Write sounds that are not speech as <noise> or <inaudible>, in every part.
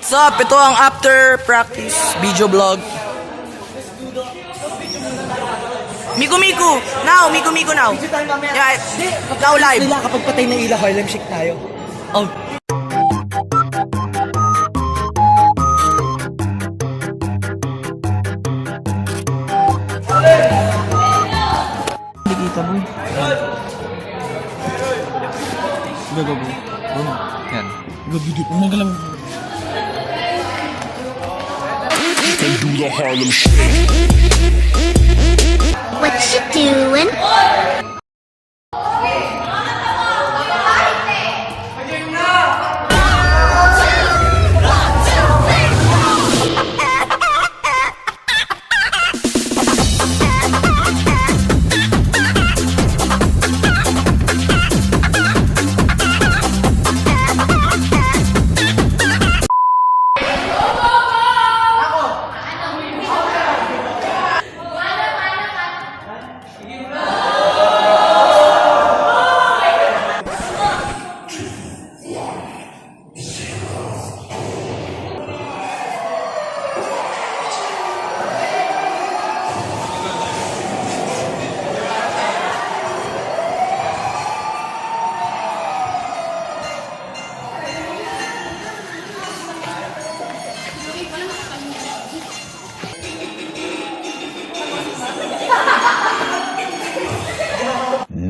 What's up? Ito ang after practice video vlog. Miku Miku! Now! Miku Miku now! Yeah, now live! Nila kapag patay ng ilaw, Harlem Shake tayo. Oh. Hindi kita boy. Gago and do the Harlem Shake. What you doing?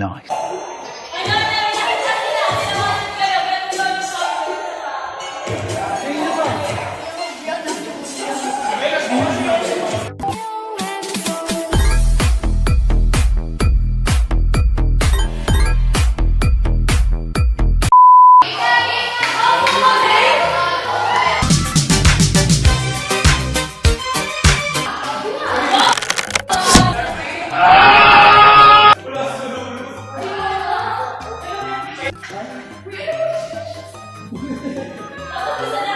Nice. Oh, <laughs>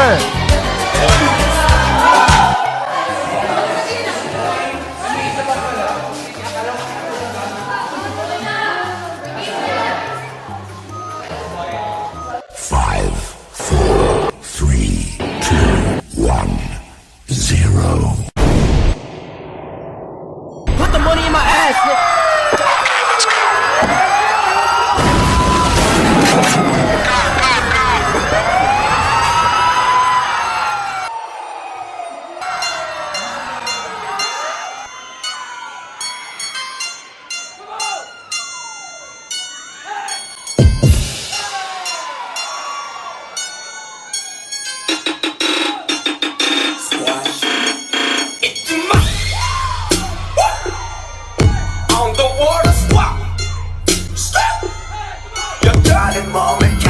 What moment.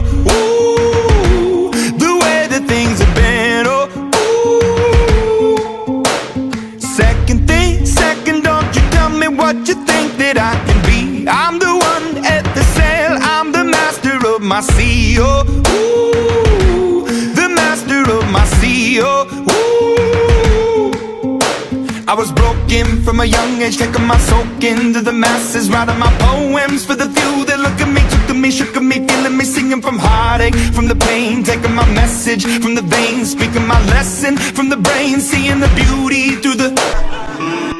I was broken from a young age, taking my soak into the masses, writing my poems for the few that look at me, took to me, shook at me, feeling me, singing from heartache, from the pain, taking my message from the veins, speaking my lesson from the brain, seeing the beauty through the.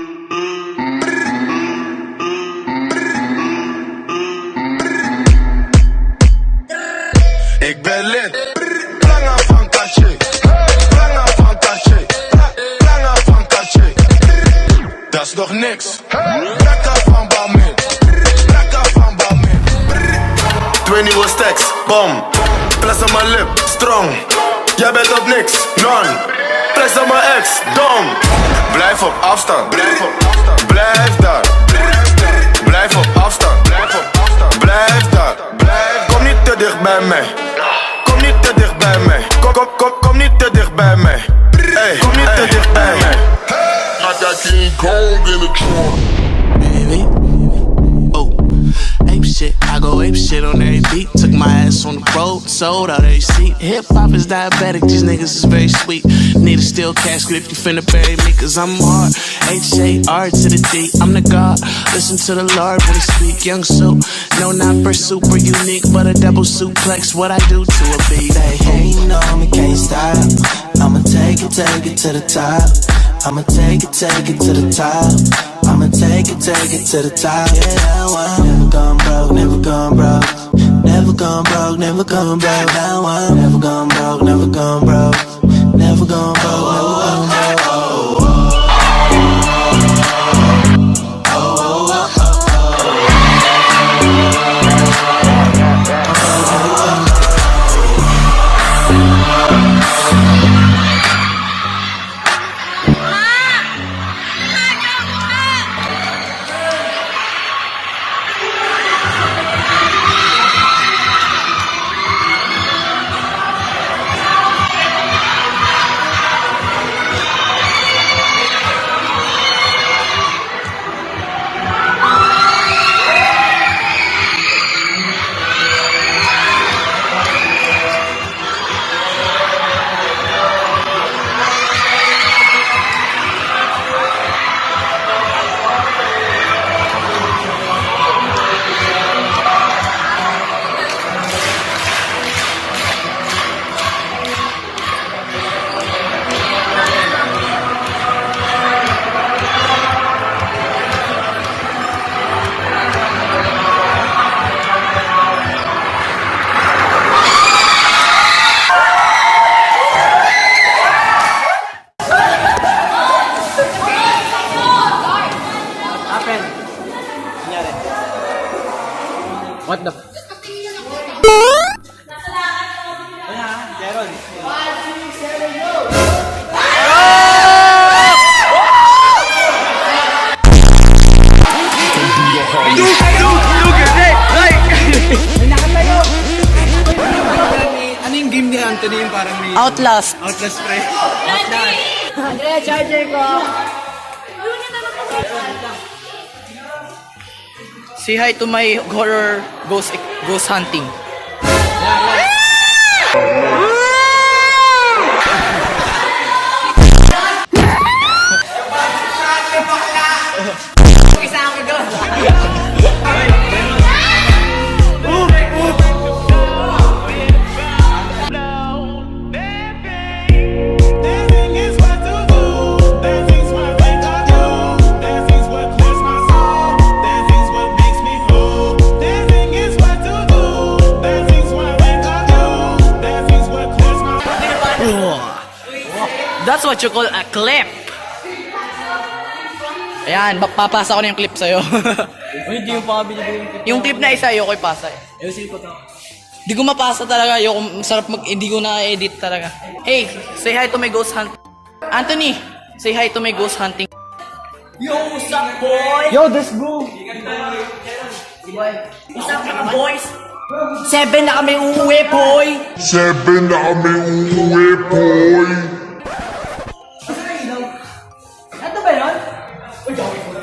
Dat is nog niks. Lekker van Balmin. Lekker van Balmin. Twee nieuwe stacks. Bom. Plus op mijn lip. Strong. Jij bent op niks. Non. Flex op mijn ex. Dom. Blijf op afstand. Blijf op afstand. Blijf daar. Blijf op afstand. Blijf op afstand. Blijf daar. Blijf. Kom niet te dicht bij mij. Kom niet te dicht bij mij. Kom, kom, kom, kom niet te dicht bij mij. Hey, kom niet te dicht bij mij. I got King Kong in the trunk. baby. Oh, ape shit. I go ape shit on every beat. Took my ass on the road, sold out every seat. Hip hop is diabetic, these niggas is very sweet. Need a steel casket if you finna bury me, cause I'm hard. H A R to the D, I'm the God. Listen to the Lord when he speak. Young soup, no, not for super unique, but a double suplex. What I do to a beat, hey, hey. you know me, can't stop. I'ma take it, take it to the top. I'ma take it, take it to the top. I'ma take it, take it to the top. Yeah, I'm never gone broke, never gone broke. Never gone broke, never gone broke. Now yung parang may Outlast. Outlast pre? Say hi to my horror ghost ghost hunting. Papasa ko na yung clip sa'yo. <laughs> Uy, hindi yung pa binibigay yung tip. yung clip na isa, ayoko ipasa. eh. Ayusin ko to. Hindi ko mapasa talaga. Ayoko, sarap mag, hindi ko na-edit talaga. Hey, say hi to my ghost hunt. Anthony, say hi to my ghost hunting. Yo, what's up, boy? Yo, let's go! What's up, mga boys? Seven na kami uuwi, boy! Seven na kami uuwi, boy.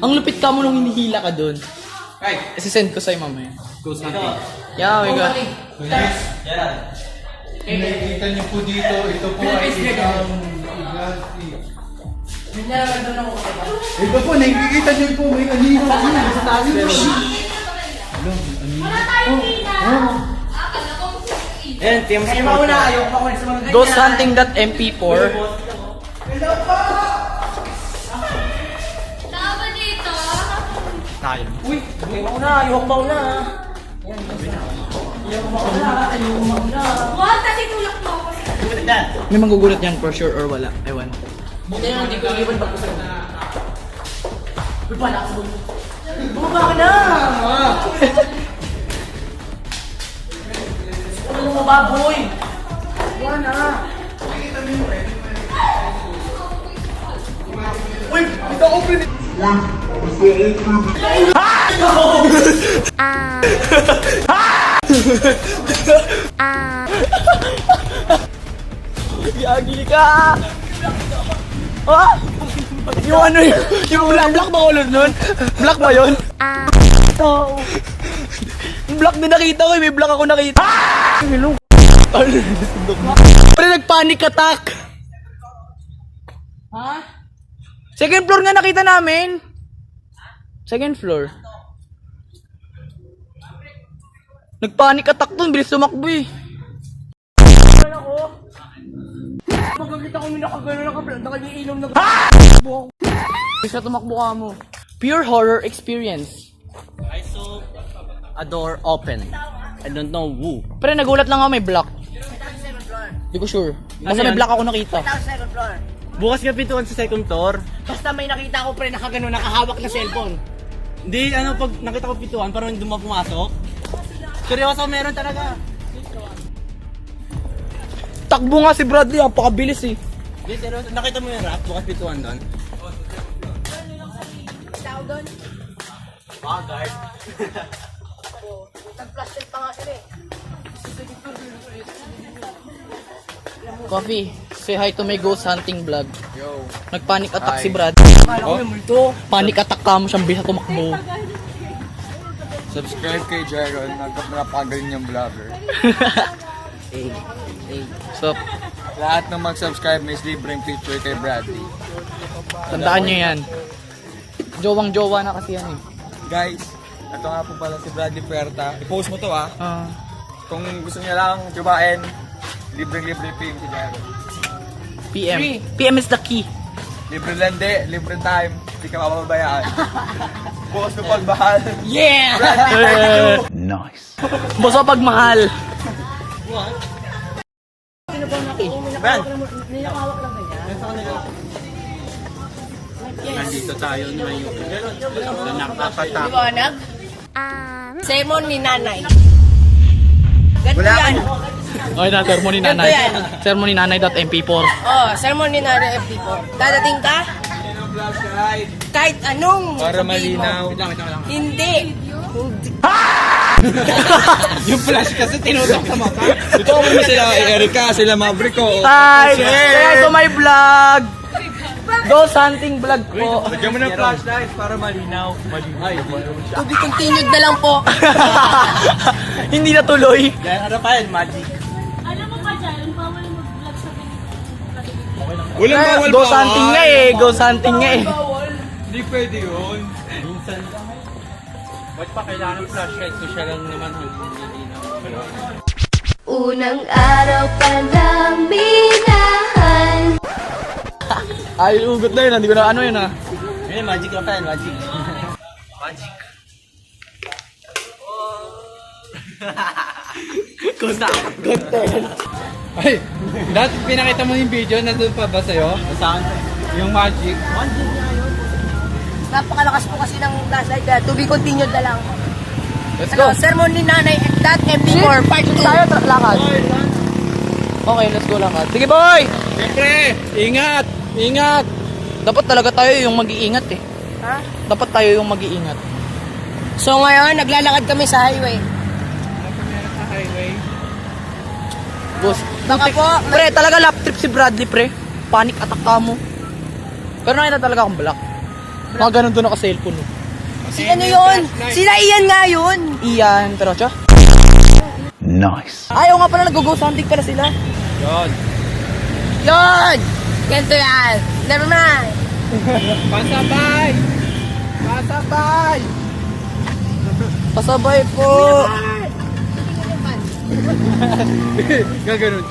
Ang lupit ka mo nung hinihila ka dun. Ay! Isisend ko sa'yo mamaya. Ghost hunting. Yeah, we got. Nakikita niyo po dito, ito po ay isang iganti. Ito po, nakikita niyo po, may anino po sa tabi po. Ayan, team support. Ghosthunting.mp4 What? Kasi tulak mo May magugulat yan for sure or wala. Ewan. Buti na hindi ko iwan ba gusto na. Uy, pala ka Bumaba ka na! Ano mo baboy? Wala na! Uy, ito open! Yagi ka! Ah! Yung ano yun? Yung black, black ba ulo nun? Black ba yun? Ito. Yung black din nakita ko, eh. may black ako nakita. Hello. Pre, nag-panic attack. Ha? Second floor nga nakita namin. Second floor. Nag-panic attack dun, bilis tumakbo eh. Magaglit ako may nakagano nakaplan, nakaliinom na Tumakbo ako. Bisa tumakbo ka mo. Pure horror experience. I saw a door open. I don't know who. Pero nagulat lang ako may block. Hindi ko sure. Basta Ano may yan? block ako nakita. Bukas nga pintuan sa second floor. Basta may nakita ko pre nakagano nakahawak na cellphone. Hindi, ano, pag nakita ko pintuan, parang hindi mo pumasok. Seryoso, meron talaga. Takbo nga si Bradley, ang pakabilis eh. Hindi, seryoso. Nakita mo yung rap, bukas pintuan doon. Ah, guard. Coffee, say hi to my ghost hunting vlog. Yo. Nagpanic attack si Brad. Oh. Panic attack ka mo siyang bisa tumakbo. Subscribe kay Jaron, napakagaling niyang vlogger. <laughs> So, Lahat ng mag-subscribe may libreng picture kay Bradley. tandaan nyo yan. Jowang jowa na kasi yan eh. Guys, ito nga po pala si Bradley Puerta. I-post mo to ah. Ah. Kung gusto niya lang jubain, libreng-libre PM si Jaron. PM. PM is the key. Libre lende, libre time, hindi ka mapabayaan. <laughs> Bukas mo pagmahal. Yeah! Nice. Boso pagmahal. Ben! Nandito tayo ngayon. Na nakakatakot. Liwanag? Sermon ni nanay. Ganito yan. Okay na, sermon ni nanay. Sermon ni nanay.mp4. Oh, sermon ni nanay FP4. Dadating ka? Kahit anong Para sabihin mo. malinaw. Hindi. <laughs> Yung flash kasi tinutok sa mata. Ito mo sila, Erika, sila Maverick ko. Hi! Say hi to my vlog! Ghost hunting vlog po. Lagyan mo ng flashlight para malinaw. Malinaw. To be continued na lang po. <laughs> Hindi na tuloy. Yan, ano pa yun? Magic. Ba dyan, bawal mag-vlog sa Walang bawal hunting nga eh. Ghost hunting nga eh. Hindi pwede yun. Minsan lang. Ba't pa kailangan ng flashlight ko siya lang naman ang nilinaw? Unang araw pa lang minahan <laughs> Ay, ugot na yun. Hindi ko na ano yun ah. Ayun, magic lang pa yan, magic. magic. Ghost <laughs> <laughs> Good turn. Ay, dati pinakita mo yung video, nandun pa ba sa'yo? Saan? Yung magic. Napakalakas po kasi ng flashlight kaya to be continued na lang. Let's Ano, sermon ni nanay that MP4 part 2. Tayo, tra- lakad. Okay, let's go lakad. Sige boy! Siyempre, ingat! Ingat! Dapat talaga tayo yung mag-iingat eh. Ha? Dapat tayo yung mag-iingat. So ngayon, naglalakad kami sa highway. Meron sa highway. Boss, Baka po, pre, talaga lap trip si Bradley, pre. Panic attack ka mo. Pero nakita talaga akong black. Mga ganun doon naka-cellphone. No? si ano yun? Sila Ian nga yun. Iyan, pero siya. Nice. Ayaw nga pala, nag-ghost hunting pala sila. Yun. Yun! Ganito yan. Never mind. <laughs> Pasabay! Pasabay! Pasabay po. <laughs> Gaganon.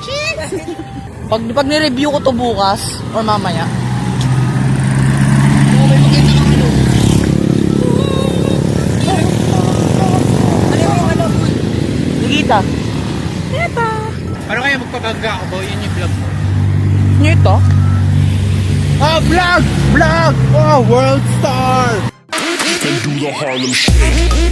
Pag, pag ni-review ko to bukas, or mamaya, Nikita. Paano kaya magpabangga ako? Yun yung vlog mo. Nito? Oh, vlog! Vlog! Oh, world star! They do the Harlem Shake.